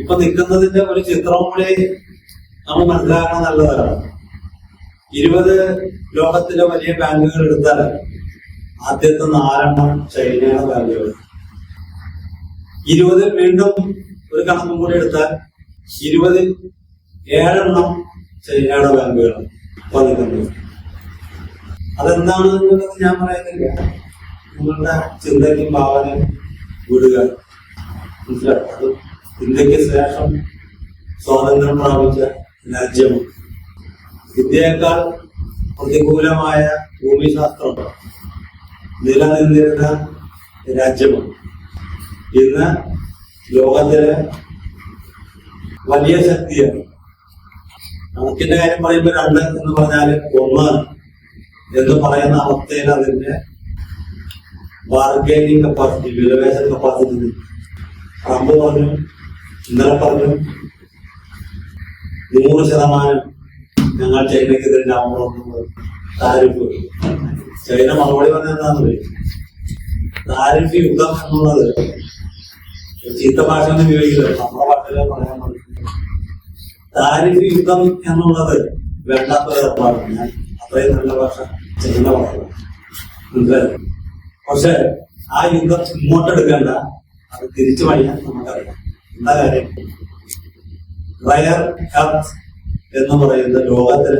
ഇപ്പൊ നിൽക്കുന്നതിന്റെ ഒരു ചിത്രവും കൂടി നമ്മൾ മനസ്സിലാക്കണം നല്ലതാണ്. ഇരുപത് ലോകത്തിലെ വലിയ ബാങ്കുകൾ എടുത്താൽ ആദ്യത്തെ നാലെണ്ണം ചൈനയുടെ ബാങ്കുകൾ. ഇരുപതിൽ വീണ്ടും ഒരു കണക്കും കൂടി എടുത്താൽ ഇരുപതിൽ ഏഴെണ്ണം ചൈനയുടെ ബാങ്കുകൾ ഇപ്പൊ നിൽക്കുന്നത്. അതെന്താണ് എന്നുള്ളത് ഞാൻ പറയുന്നില്ല. നിങ്ങളുടെ ചിന്തയ്ക്കും ഭാവനയും വിടുക മനസ്സിലായോ? ഇന്ത്യയ്ക്ക് ശേഷം സ്വാതന്ത്ര്യം പ്രാപിച്ച രാജ്യമാണ് ഇന്ത്യയേക്കാൾ പ്രതികൂലമായ ഭൂമിശാസ്ത്രം നിലനിന്നിരുന്ന രാജ്യമാണ് ഇന്ന് ലോകത്തിലെ വലിയ ശക്തിയാണ് കണക്കിന്റെ കാര്യം പറയുമ്പോൾ രണ്ട് എന്ന് പറഞ്ഞാൽ ഒന്ന് എന്ന് പറയുന്ന അവസ്ഥയിൽ അതിന്റെ ബാർഗൈനിങ് കപ്പാസിറ്റി വിലവേശ കപ്പാസിറ്റി ട്രംപ് പറഞ്ഞു ഇന്നലെ പറഞ്ഞു നൂറ് ശതമാനം ഞങ്ങൾ ചൈനക്കെതിരെ നവംബർ താരിഫ് ചൈന മറുപടി പറഞ്ഞെന്താന്ന് പറയും താരിഫ് യുദ്ധം എന്നുള്ളത് ചീത്ത ഭാഷ ഒന്നും ഉപയോഗിക്കില്ല. നമ്മുടെ ഭാഷയിലെ പറയാൻ പറ്റും താരിഫ് യുദ്ധം എന്നുള്ളത് വേണ്ടാത്തൊരു ഏർപ്പാടാണ്. ഞാൻ അത്രയും നല്ല ഭാഷ ചൈന പറയുന്നത്? പക്ഷെ ആ യുദ്ധം ഇങ്ങോട്ടെടുക്കേണ്ട അത് തിരിച്ചു വഴിയാൻ നമുക്കറിയാം. കാര്യം റയർ എർത്ത് എന്ന് പറയുന്ന ലോകത്തിൽ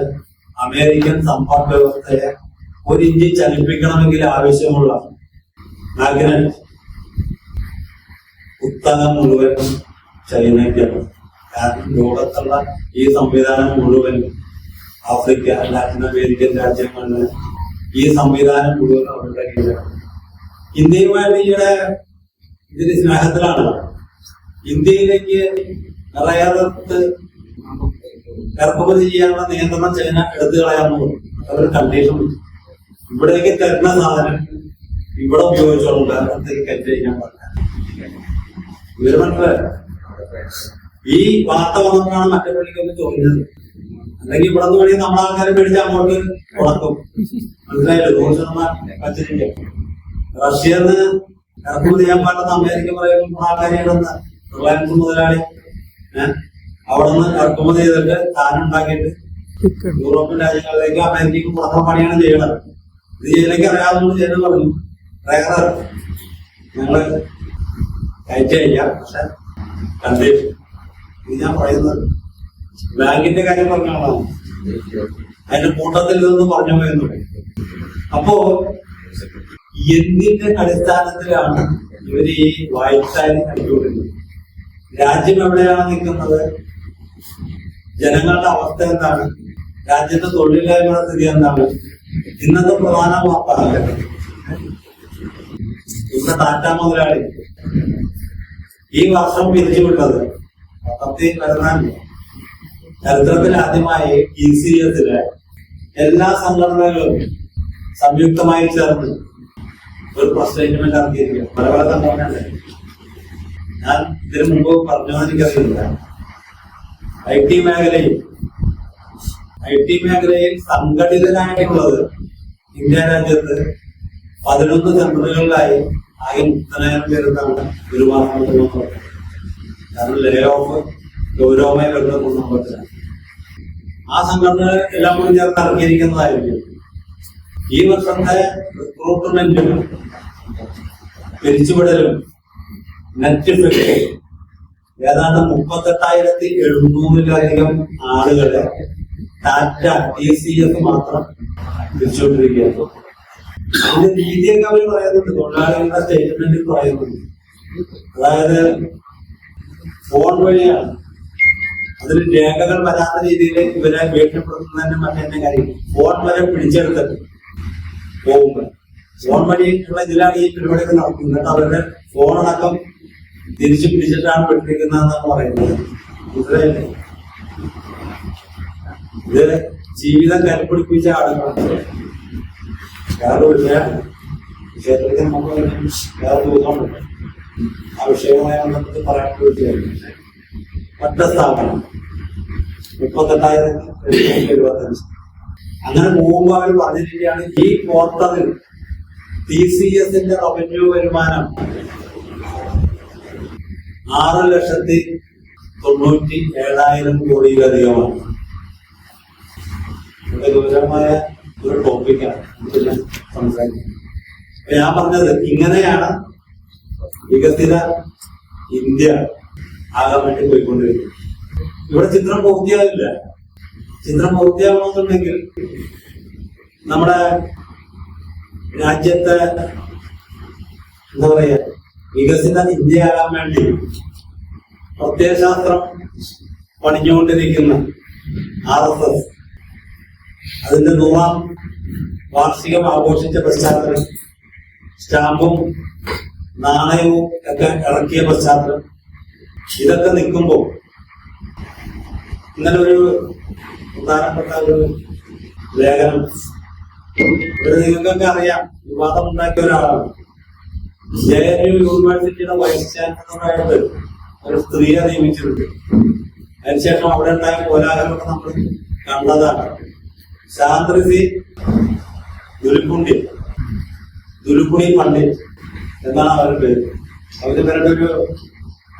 അമേരിക്കൻ സമ്പദ് വ്യവസ്ഥയെ ഒരു ഇഞ്ച് ചലിപ്പിക്കണമെങ്കിൽ ആവശ്യമുള്ള മാഗ്നറ്റ് പുസ്തകം മുഴുവനും ചൈനയ്ക്കാണ് കാരണം ലോകത്തുള്ള ഈ സംവിധാനം മുഴുവനും ആഫ്രിക്ക ലാറ്റിൻ അമേരിക്കൻ രാജ്യങ്ങളിൽ ഈ സംവിധാനം മുഴുവൻ അവരുടെ കീഴിലാണ്. ഇന്ത്യയുമായിട്ട് ഈയിടെ ഇതിന് സ്നേഹത്തിലാണ്. ഇന്ത്യയിലേക്ക് റയർത്ത് ഇറക്കുമതി ചെയ്യാനുള്ള നിയന്ത്രണം ചൈന എടുത്തു കളയാമെന്ന് അതൊരു കണ്ടീഷൻ. ഇവിടേക്ക് തരുന്ന സാധനം ഇവിടെ ഉപയോഗിച്ചോളൂ. വേറെ എന്തെങ്കിലും കയറ്റി ഇവർ മനസ്സിലായോ ഈ വാർത്ത വന്നപ്പോഴാണ് മറ്റേ പള്ളിക്കൊന്ന് ചോദിച്ചത്. അല്ലെങ്കിൽ ഇവിടെ നിന്ന് വേണമെങ്കിൽ നമ്മളെ ആൾക്കാരെ പേടിച്ച് അങ്ങോട്ട് ഉണക്കും മനസ്സിലായില്ലോ? നൂറ് ശതമാനം പച്ചരിക്ക റഷ്യന്ന് ഇറക്കുമതി ചെയ്യാൻ പാടില്ലെന്ന് അമേരിക്ക പറയുമ്പോൾ ആൾക്കാരെയാണെന്ന് റിലയൻസ് മുതലാളി. അവിടെ നിന്ന് ഇറക്കുമതി ചെയ്തിട്ട് സാധനം ഉണ്ടാക്കിയിട്ട് യൂറോപ്യൻ രാജ്യങ്ങളിലേക്ക് അമേരിക്കയ്ക്ക് പുറത്തെ പണിയാണ് ചെയ്യണത് ഇത് ചെയ്യലേക്ക് അറിയാവുന്നത് ചെയ്യുന്നു പറഞ്ഞു. ഡ്രൈവർ ഞങ്ങൾ കയറ്റി അയക്കാം പക്ഷെ കണ്ടീഷൻ ഇത് ഞാൻ പറയുന്നത് ബാങ്കിന്റെ കാര്യം പറഞ്ഞാണോ? അതിന്റെ കൂട്ടത്തിൽ നിന്ന് പറഞ്ഞു പോയെന്ന് അപ്പോ എന്തിന്റെ അടിസ്ഥാനത്തിലാണ് ഇവർ ഈ വായ്പാരി അടിച്ചുകൊണ്ടിരുന്നത്? രാജ്യം എവിടെയാണ് നിൽക്കുന്നത്? ജനങ്ങളുടെ അവസ്ഥ എന്താണ്? രാജ്യത്തെ തൊഴിലില്ലായ്മയുടെ സ്ഥിതി എന്താണ്? ഇന്നത്തെ പ്രധാന വാർത്ത. ഇന്ന് ടാറ്റ മുതലാളി ഈ വർഷം പിരിച്ചുവിട്ടത് പത്തി വരുന്ന ചരിത്രത്തിൽ ആദ്യമായി ഇ സി എസിലെ എല്ലാ സംഘടനകളും സംയുക്തമായി ചേർന്ന് ഒരു പ്രസ് സ്റ്റേറ്റ്മെന്റ് പല പല സംഘടനകളുണ്ട്. ഞാൻ ഇതിനു മുമ്പ് പറഞ്ഞോ എനിക്കറിയില്ല ഐ ടി മേഖലയിൽ ഐ ടി മേഖലയിൽ സംഘടിതരായിട്ടുള്ളത് ഇന്ത്യ രാജ്യത്ത് പതിനൊന്ന് സെന്ററുകളിലായി ആകെ മുപ്പതിനായിരം പേരുന്നാണ് ഒരു മാസം കാരണം ലേ ഓഫ് ഗൗരവമായി വരുന്ന കുടുംബത്തിലാണ് ആ സംഘടന എല്ലാം കൂടി ചേർത്ത് ഇറങ്ങിയിരിക്കുന്നതായിരിക്കും. ഈ വർഷത്തെ റിക്രൂട്ട്മെന്റും പിരിച്ചുവിടലും നെറ്റ് ഫിറ്റ് ഏതാണ്ട് മുപ്പത്തെട്ടായിരത്തി എഴുന്നൂറിലധികം ആളുകളെ ടാറ്റ ടി സി എസ് മാത്രം തിരിച്ചുകൊണ്ടിരിക്കുകയാണ് അതിന്റെ രീതിയൊക്കെ അവർ പറയുന്നുണ്ട്. തൊഴിലാളികളുടെ സ്റ്റേറ്റ്മെന്റിൽ പറയുന്നുണ്ട്. അതായത് ഫോൺ വഴിയാണ്. അതിൽ രേഖകൾ വരാത്ത രീതിയിൽ ഇവരെ ഭീഷണിപ്പെടുത്തുന്നതിന് മറ്റേ കാര്യം. ഫോൺ വരെ പിടിച്ചെടുത്തിട്ട് പോകുമ്പോൾ. ഫോൺ വഴിയുള്ള ഇതിലാണ് ഈ പരിപാടികൾ നടക്കുന്നത്. എന്നിട്ട് അവരുടെ ഫോണടക്കം തിരിച്ചു പിടിച്ചിട്ടാണ് പെട്ടിരിക്കുന്നതെന്നാണ് പറയുന്നത്. ഇത് ജീവിതം കരുപിടിപ്പിച്ച അങ്ങനെ പോകുമ്പോൾ അവർ പറഞ്ഞിരിക്കുകയാണ് ഈ പോർട്ടറിൽ ടി സി എസിന്റെ റവന്യൂ വരുമാനം ആറ് ലക്ഷത്തി തൊണ്ണൂറ്റി ഏഴായിരം കോടിയിലധികമാണ്. ഗൗരവമായ ഒരു ടോപ്പിക്കാണ് സംസാരിക്കുന്നത് ഞാൻ പറഞ്ഞത് ഇങ്ങനെയാണ് വികസിത ഇന്ത്യ ആകാൻ വേണ്ടി പോയിക്കൊണ്ടിരിക്കുന്നത്. ഇവിടെ ചിത്രം പൂർത്തിയാവില്ല ചിത്രം പൂർത്തിയാവണമെന്നുണ്ടെങ്കിൽ നമ്മുടെ രാജ്യത്തെ എന്താ പറയാ വികസിത ഇന്ത്യ ആകാൻ വേണ്ടി പ്രത്യയശാസ്ത്രം പണിഞ്ഞുകൊണ്ടിരിക്കുന്ന ആർ എസ് എസ് അതിന്റെ നൂറാം വാർഷികം ആഘോഷിച്ച പശ്ചാത്തലം സ്റ്റാമ്പും നാണയവും ഒക്കെ ഇറക്കിയ പശ്ചാത്തലം. ഇതൊക്കെ നിൽക്കുമ്പോൾ ഇന്നലെ ഒരു പ്രധാനപ്പെട്ട ഒരു ലേഖനം. നിങ്ങൾക്കൊക്കെ അറിയാം വിവാദം ഉണ്ടാക്കിയ ഒരാളാണ്. ജെ എൻ യു യൂണിവേഴ്സിറ്റിയുടെ വൈസ് ചാൻസലറായിട്ട് ഒരു സ്ത്രീയെ നിയമിച്ചിട്ടുണ്ട് അതിനുശേഷം അവിടെ ഉണ്ടായ കോലാഹലമൊക്കെ നമ്മൾ കണ്ടതാണ്. ശാന്ത്രസി ദുരുക്കുണ്ടി ദുരുക്കുണി പണ്ഡിറ്റ് എന്നാണ് അവരുടെ പേര്. അവർ പേരുടെ ഒരു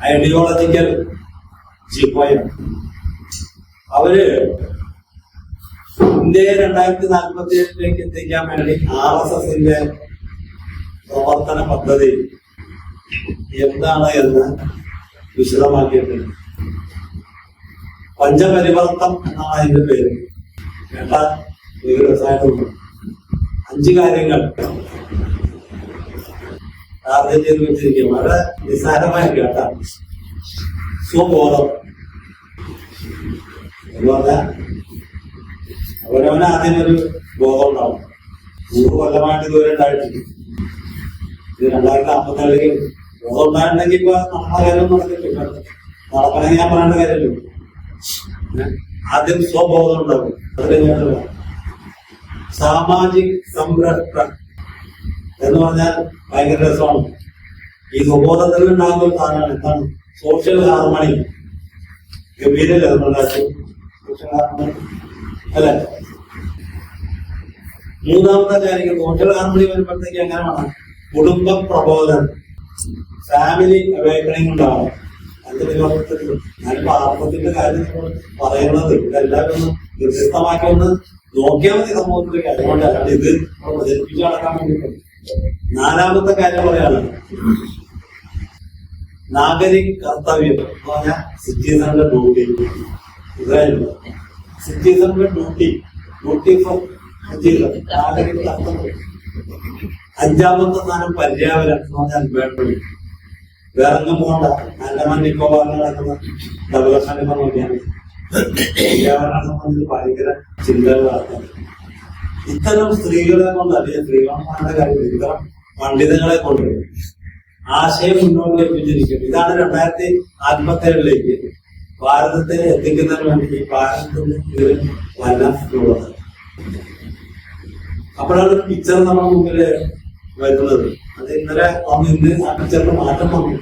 ഐഡിയോളജിക്കൽ ജിപ്പോയാണ് അവർ ഇന്ത്യയെ രണ്ടായിരത്തി നാൽപ്പത്തി ഏഴിലേക്ക് എത്തിക്കാൻ വേണ്ടി ആർ എസ് എസിന്റെ പ്രവർത്തന പദ്ധതി എന്താണ് എന്ന് വിശദമാക്കിയിട്ടുണ്ട് പഞ്ചപരിവർത്തം എന്നാണ് അതിന്റെ പേര്. വേണ്ട ഒരു രസമായിട്ടുണ്ട് അഞ്ച് കാര്യങ്ങൾ. ടാർഗറ്റ് ചെയ്ത് വളരെ നിസ്സാരമായ കേട്ട. സ്വബോധം എന്ന് അവനവന് ആദ്യം ഒരു ബോധം ഉണ്ടാവും. നൂറ് കൊല്ലമായിട്ട് ഇതുവരെ ഉണ്ടായിട്ടില്ല. ഇത് രണ്ടായിരത്തി അമ്പത്തേഴിലേക്ക് ബോധം ഉണ്ടായിട്ടുണ്ടെങ്കിൽ ഇപ്പൊ നമ്മളെ കാര്യം നടക്കില്ല നടക്കണമെങ്കിൽ ഞാൻ പറയേണ്ട കാര്യമല്ലോ? ആദ്യം സ്വബോധം ഉണ്ടാവും. അത് കഴിഞ്ഞിട്ട് സാമാജിക് സംരക്ഷണം എന്ന് പറഞ്ഞാൽ ഭയങ്കര രസമാണ്. ഈ സ്വബോധത്തിൽ ഉണ്ടാകുന്ന ഒരു സാധനമാണ് എന്താണ്? സോഷ്യൽ ഹാർമണി ഗംഭീരല്ലേ നമ്മുടെ ഹാർമണി അല്ലെ? മൂന്നാമത്തെ കാര്യം സോഷ്യൽ ഹാർമണി വരുമ്പോഴത്തേക്ക് എങ്ങനെയാണ്? കുടുംബ പ്രബോധനം. ഫാമിലി അവേക്കണിങ് ഉണ്ടാവണം. വിവാഹത്തിൽ ഞാൻ ആത്മത്തിന്റെ കാര്യം പറയുന്നത് ഇതെല്ലാവരും വ്യത്യസ്തമാക്കി ഒന്ന് നോക്കിയാൽ മതി സമൂഹത്തിലെ കാര്യം അല്ലാണ്ട് ഇത് പ്രചരിപ്പിച്ചു നടക്കാൻ വേണ്ടിയിട്ടുണ്ട് നാലാമത്തെ കാര്യം പറയാണ് നാഗരിക് കർത്തവ്യം എന്ന് പറഞ്ഞാൽ സിറ്റിസണിന്റെ ഡ്യൂട്ടി ഇതായിരുന്നു. സിറ്റിസണിന്റെ ഡ്യൂട്ടി ഡ്യൂട്ടി ഫോർ സിറ്റിസൺ നാഗരിക് കർത്തവ്യം. അഞ്ചാമത്തെ സ്ഥാനം പര്യാവരണം എന്ന് വേറെ ഒന്നും പോകണ്ട ആൻഡമാൻ നിക്കോബാറിൽ നടക്കുന്ന ഡെവലപ്മെന്റ് മതി. പര്യാവരണത്തെ സംബന്ധിച്ച് ഭയങ്കര ചിന്തകൾ നടക്കുന്നത് ഇത്തരം സ്ത്രീകളെ കൊണ്ട് അല്ലെങ്കിൽ സ്ത്രീകളുടെ കാര്യം ഇത്തരം പണ്ഡിതങ്ങളെ കൊണ്ട് ആശയം മുന്നോട്ട് വെപ്പിച്ചിരിക്കും ഇതാണ് രണ്ടായിരത്തി നാൽപ്പത്തി ഏഴിലേക്ക് ഭാരതത്തെ എത്തിക്കുന്നതിന് വേണ്ടി ഭാരതത്തിന് ഇതിൽ വല്ലാത്തുള്ളത് അപ്പോഴാണ് പിക്ചർ നമ്മുടെ മുമ്പിൽ വരുന്നത്. അത് ഇന്നലെ വന്ന് ഇന്ന് മാറ്റം വന്നു.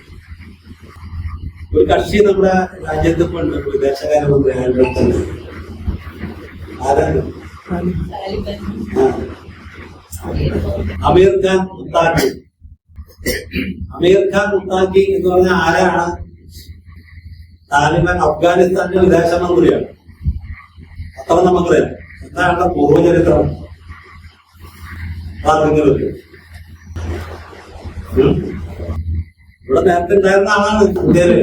ഒരു കക്ഷി നമ്മുടെ രാജ്യത്ത് ഉണ്ട്. വിദേശകാര്യമന്ത്രി അയാളുടെ അടുത്തുണ്ട് ആരാണ്? അമീർ ഖാൻ മുത്താഖി. അമീർ ഖാൻ മുത്താഖി എന്ന് പറഞ്ഞ ആരാണ്? താലിബാൻ അഫ്ഗാനിസ്ഥാന്റെ വിദേശമന്ത്രിയാണ്. അത്ര നമുക്കറിയാം. എന്താണ് പൂർവചരിത്രം ആർക്കെങ്കിലും. ഇവിടെ നേരത്തെ ഉണ്ടായിരുന്ന ആളാണ് ഇന്ത്യയിൽ.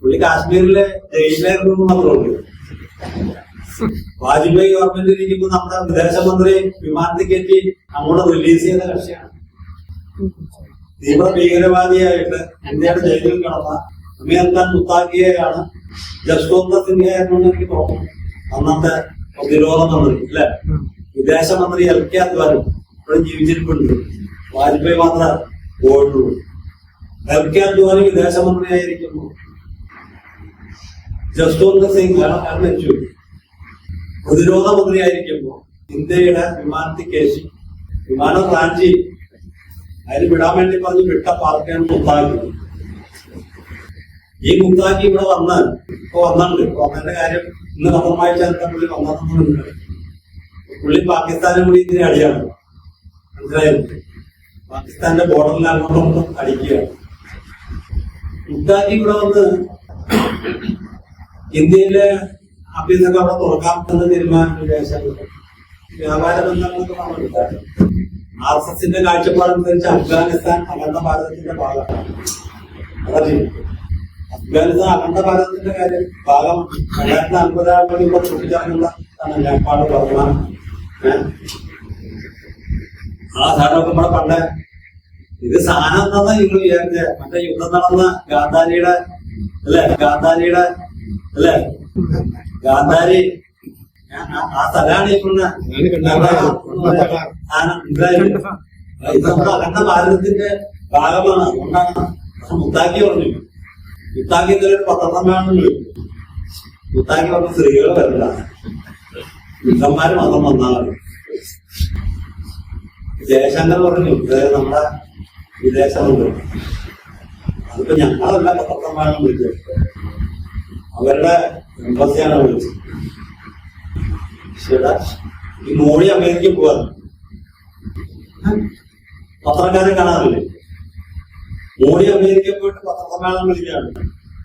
പുള്ളി കാശ്മീരിലെ ജയിലിലായിരുന്നു മാത്രമുണ്ട് വാജ്പേയി ഗവൺമെന്റ് ഇരിക്കുമ്പോ നമ്മുടെ വിദേശമന്ത്രി വിമാനത്തിൽ കയറ്റി അങ്ങോട്ട് റിലീസ് ചെയ്ത കക്ഷിയാണ്. തീവ്ര ഭീകരവാദിയായിട്ട് ഇന്ത്യയുടെ ജയിലിൽ കിടന്ന അമീർ ഖാൻ മുത്താഖിയെയാണ് ജസ്വന്ത് സിൻഹ എന്നു എനിക്ക് തോന്നുന്നു. അന്നത്തെ പ്രതിരോധ മന്ത്രി അല്ലെ? വിദേശമന്ത്രി എൽ കെ അദ്വാനും ഇവിടെ ജീവിച്ചിരിപ്പുണ്ട്. വാജ്പേയി മാത്രം പോയിട്ടുള്ളൂ. എൽ കെ അദ്വാനി വിദേശമന്ത്രിയായിരിക്കുന്നു ജസ്വന്ത് സിംഗ് മരിച്ചു. പ്രതിരോധ മന്ത്രിയായിരിക്കുമ്പോ ഇന്ത്യയുടെ വിമാനത്തിൽ കേശി വിമാനം റാഞ്ചി അതിന് വിടാൻ വേണ്ടി പറഞ്ഞ് വിട്ട പാർട്ടിയാണ് മുത്താഖി ഈ മുത്താഖി ഇവിടെ വന്നാൽ ഇപ്പൊ വന്നിട്ടുണ്ട്. ഇപ്പൊ വന്നതിന്റെ കാര്യം ഇന്ന് പത്രം വായിച്ചാൽ പുള്ളി വന്നതെന്നുണ്ട് പുള്ളി പാകിസ്ഥാനും കൂടി ഇതിനെ അടിയാണ്. മനസ്സിലായില്ലേ പാകിസ്ഥാന്റെ ബോർഡറിൽ അങ്ങോട്ടും അടിക്കുക അടിക്കുകയാണ് മുത്താഖി ഇവിടെ വന്ന് ഇന്ത്യയിലെ ഓഫീസൊക്കെ അവിടെ തുറക്കാം എന്ന് തീരുമാനം വ്യാപാര ബന്ധങ്ങളൊക്കെ നമ്മളെടുത്താണ് ആർ എസ് എസിന്റെ കാഴ്ചപ്പാടനുസരിച്ച് അഫ്ഗാനിസ്ഥാൻ അഖണ്ഡ ഭാരതത്തിന്റെ ഭാഗമാണ്. അഫ്ഗാനിസ്ഥാൻ അഖണ്ഡ ഭാരതത്തിന്റെ കാര്യം ഭാഗം രണ്ടായിരത്തി നാൽപ്പതാം കൂടി ഇപ്പൊ നേപ്പാൾ ബർമ ഏഹ്? ആ സാധനമൊക്കെ നമ്മളെ പണ്ട്. ഇത് സാധനം എന്നാ നിങ്ങൾ വിചാരിച്ചേ. മറ്റേ യുദ്ധം നടന്ന ഗാന്ധാരിയുടെ അല്ലെ? ഗാന്ധാരിയുടെ അല്ലെ? ഗാന്ധാരി. ആ- സ്ഥലമാണ് ഈ പറഞ്ഞ ഇത്? നമ്മുടെ അഖണ്ഡ ഭാരതത്തിന്റെ ഭാഗമാണ്. അതുകൊണ്ടാണ് മുത്താക്കി പറഞ്ഞു. മുത്താക്കി ഇന്നലെ ഒരു പത്രസമ്മേളനം വിളിച്ചു മുത്താക്കി പറഞ്ഞ സ്ത്രീകൾ വരില്ല യുദ്ധന്മാര് മാത്രം വന്നാൽ മതി. ജയശങ്കർ പറഞ്ഞു ഇത് നമ്മളെ വിദേശമുണ്ട്. അതിപ്പോ ഞങ്ങളല്ല പത്രമാണ് വിളിച്ചത്. അവരുടെ എംബസിയാണ് വിളിച്ചത്. ശരിടാ ഈ മോളി അമേരിക്കയിൽ പോവാറ് പത്രക്കാരെ കാണാറില്ലേ? മോഡി അമേരിക്കയിൽ പോയിട്ട് പത്രസമ്മേളനം വിളിക്കുകയാണ്.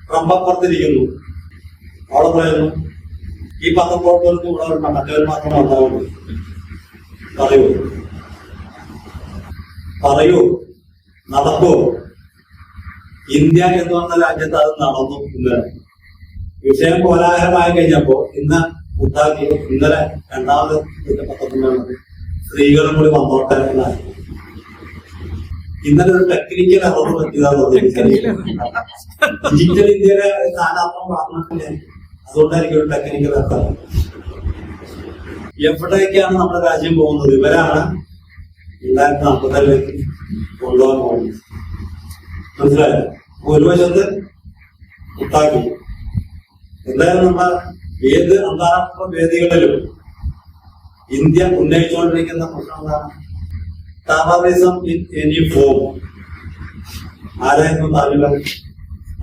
ട്രംപ് അപ്പുറത്തിരിക്കുന്നു. അവിടെ പറയുന്നു ഈ പത്രപ്രവർത്തകർക്ക് ഇവിടെ മറ്റവർ മാത്രം വന്നാൽ പറയൂ. പറയൂ നടക്കൂ. ഇന്ത്യ എന്ന് പറഞ്ഞ രാജ്യത്ത് അത് നടന്നു ഇന്ന് വിഷയം കോലാഹലമായി കഴിഞ്ഞപ്പോ ഇന്ന് ഉണ്ടാക്കി ഇന്നലെ രണ്ടാമത് പത്രസമ്മേളനത്തിൽ സ്ത്രീകളും കൂടി വന്നോട്ടെ എന്നായി ഇന്നലെ ഒരു ടെക്നിക്കൽ അറിവ് പറ്റിയതാണ് ഡിജിറ്റൽ ഇന്ത്യയുടെ സ്ഥാനാർത്ഥം പറഞ്ഞിട്ടില്ലേ അതുകൊണ്ടായിരിക്കും ഒരു ടെക്നിക്കൽ അറിവ് എവിടേക്കാണ് നമ്മുടെ രാജ്യം പോകുന്നത്? ഇവരാണ് രണ്ടായിരത്തി നാൽപ്പത്തേഴിലേക്ക് കൊണ്ടുപോകാൻ പോകുന്നു. മനസ്സിലായോ? ഒരു വശത്ത് മുത്താക്കി എന്തായാലും നമ്മൾ ഏത് അന്താരാഷ്ട്ര വേദികളിലും ഇന്ത്യ ഉന്നയിച്ചുകൊണ്ടിരിക്കുന്ന പ്രശ്നം എന്താണ്? In any form. ആരായിരുന്നു താലിബാൻ?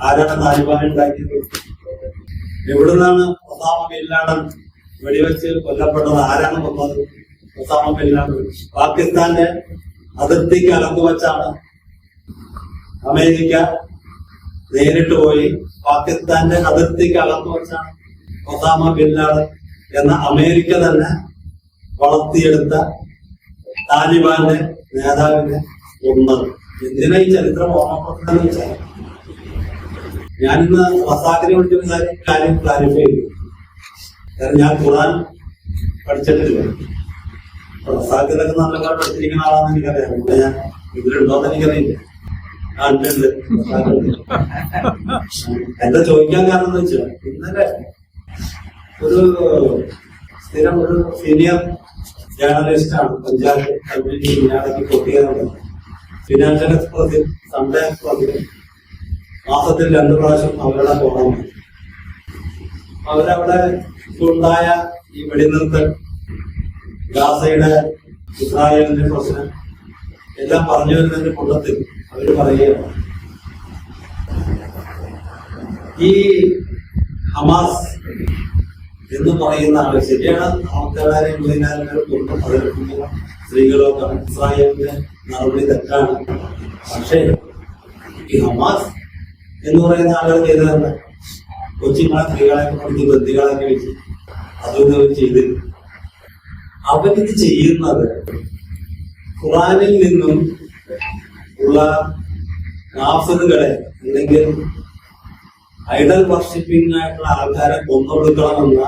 ആരാണ് താലിബാൻ ഉണ്ടാക്കിയത്? എവിടുന്നാണ് ഒസാമ ബിൻ ലാഡൻ വെടിവെച്ച് കൊല്ലപ്പെട്ടത്? ആരാണ് കൊന്നത്? ഒസാമ ലാഡൻ പാകിസ്ഥാന്റെ അതിർത്തിക്ക് അലങ്കു വച്ചാണ് അമേരിക്ക നേരിട്ട് പോയി പാകിസ്ഥാന്റെ അതിർത്തിക്ക് അകത്തു വെച്ചാണ് ഒസാമ ബില്ലാദ് എന്ന അമേരിക്ക തന്നെ വളർത്തിയെടുത്ത താലിബാന്റെ നേതാവിനെ കൊന്നത്. എന്തിനാ ഈ ചരിത്രം ഓർമ്മപ്പെടുത്തുന്നതെന്ന് വെച്ചാൽ ഞാനിന്ന് വസാഖിനെ കാര്യം കാര്യം ക്ലാരിഫൈ ചെയ്തു. കാരണം ഞാൻ ഖുറാൻ പഠിച്ചിട്ടില്ല. ഇതൊക്കെ നല്ലപോലെ പഠിച്ചിരിക്കുന്ന ആളാണെന്ന് എനിക്കറിയാം. ഇവിടെ ഞാൻ ഇതിലുണ്ടോന്ന് എനിക്കറിയില്ല. എന്താ ചോദിക്കാൻ കാരണം എന്ന് വെച്ചാൽ ഇന്നലെ ഒരു സ്ഥിരം ഒരു സീനിയർ ജേർണലിസ്റ്റ് ആണ് പഞ്ചാബ് കമ്മ്യൂണിറ്റി മലയാളത്തിൽ പൊട്ടിയതാണ് ഫിനാൻഷ്യൽ എക്സ്പ്രസിൽ സൺഡേ എക്സ്പ്രസിൽ മാസത്തിൽ രണ്ടു പ്രാവശ്യം അവരുടെ പോകണം അവരവിടെ ഉണ്ടായ ഈ വെടിനിർത്തൽ ഗാസയുടെ ഇസ്രായേലിന്റെ പ്രശ്നം എല്ലാം പറഞ്ഞു വരുന്നതിന്റെ കൂട്ടത്തിൽ അവർ പറയുകയാണ്. ഈ ഹമാസ് എന്ന് പറയുന്ന ആൾ ശരിയാണ്? ആൾക്കാരെ കുടുംബം പതിനെട്ടുന്ന സ്ത്രീകളൊക്കെ ഇസ്രായേലിന്റെ നടപടി തെറ്റാണ്. പക്ഷേ ഈ ഹമാസ് എന്ന് പറയുന്ന ആളുകൾ ചെയ്തതെന്ന് കൊച്ചിങ്ങളെ സ്ത്രീകളെ പഠിച്ച് ബന്ധികളൊക്കെ വെച്ച് അതൊന്നും ചെയ്തിരുന്നു അവരിത് ചെയ്യുന്നത് ഖുറാനിൽ നിന്നും ഉള്ള നാഫറുകളെ അല്ലെങ്കിൽ ഐഡൽ വർഷിപ്പിംഗ് ആയിട്ടുള്ള ആൾക്കാരെ കൊന്നൊടുക്കണമെന്ന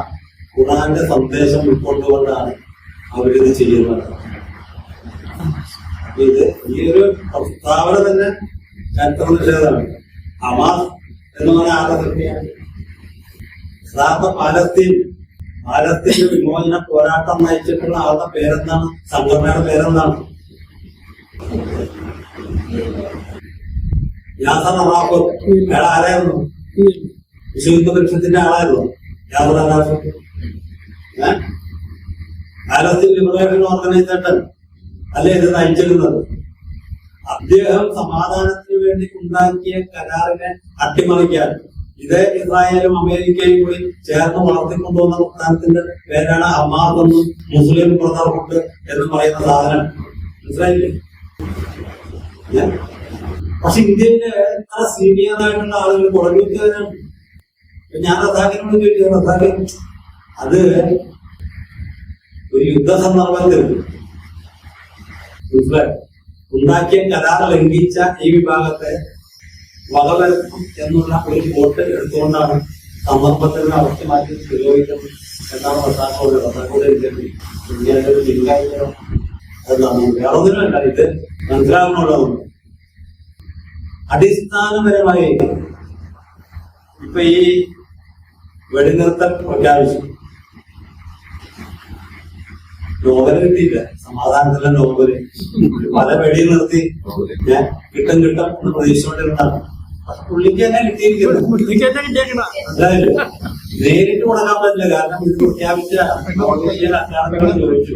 ഖുറാന്റെ സന്ദേശം ഉൾക്കൊണ്ടുകൊണ്ടാണ് അവരിത് ചെയ്യുന്നത്. ഇത് ഈ ഒരു പ്രസ്താവന തന്നെ ചരിത്ര നിഷേധമാണ് ഹമാസ് എന്ന് പറഞ്ഞ ആരുടെ തന്നെയാണ് പാലസ്തീൻ പാലസ്തീന്റെ വിമോചന പോരാട്ടം നയിച്ചിട്ടുള്ള ആളുടെ പേരെന്താണ്? സംഘടനയുടെ പേരെന്താണ്? ആരായിരുന്നു വിശുദ്ധ പരിഷത്തിന്റെ ആളായിരുന്നു. യാസർ ലിബറേഷൻ ഓർഗനൈസേഷൻ അല്ലേ ഇത് നയിച്ചിരുന്നത്? അദ്ദേഹം സമാധാനത്തിന് വേണ്ടി ഉണ്ടാക്കിയ കരാറിനെ അട്ടിമറിക്കാൻ ഇതേ ഇസ്രായേലും അമേരിക്കയും കൂടി ചേർന്ന് വളർത്തിക്കൊണ്ടുവന്ന പ്രസ്ഥാനത്തിന്റെ പേരാണ് ഹമാസ് എന്നും മുസ്ലിം ബ്രദർഹുഡ് എന്ന് പറയുന്ന സാധനം. മനസ്സിലായില്ലേ? പക്ഷെ ഇന്ത്യയിലെ എത്ര സീനിയർ ആയിട്ടുള്ള ആളുകൾ കുറഞ്ഞിട്ടാണ് ഞാൻ റസാഖിനോട് ചോദിച്ചു റദ്ദാക്കി അത് ഒരു യുദ്ധ സന്ദർഭത്തിൽ മനസ്സിലായി? ഉണ്ടാക്കിയ കരാർ ലംഘിച്ച ഈ വിഭാഗത്തെ വകവരുത്തും എന്നുള്ള ഒരു വോട്ട് എടുത്തുകൊണ്ടാണ് സന്ദർഭത്തിൽ അവസ്ഥ മാറ്റി പുരോഗമിക്കുന്നത് എന്നാണ് റസാഖോട് റസാഖോട് ഇന്ത്യയുടെ ഒരു ലിംഗായിട്ട് വേറെ ഒന്നിനുമല്ല ഇത് മനസ്സിലാകുന്നുള്ളതും അടിസ്ഥാനപരമായി ഇപ്പൊ ഈ വെടിനിർത്തൽ പ്രഖ്യാപിച്ചു നോവൽ കിട്ടിയില്ല. സമാധാനത്തിലെ നോവൽ. പല വെടി നിർത്തി. കിട്ടും കിട്ടും എന്ന് പ്രതീക്ഷിച്ചുകൊണ്ടിരുന്നതാണ്. പുള്ളിക്ക് തന്നെ കിട്ടിയിരിക്കുന്നത് പുള്ളിക്ക് തന്നെ കിട്ടിയേക്കണ. അതായത് നേരിട്ട് കൊടുക്കാൻ പറ്റില്ല. കാരണം ഇത് പ്രഖ്യാപിച്ച ചോദിച്ചു.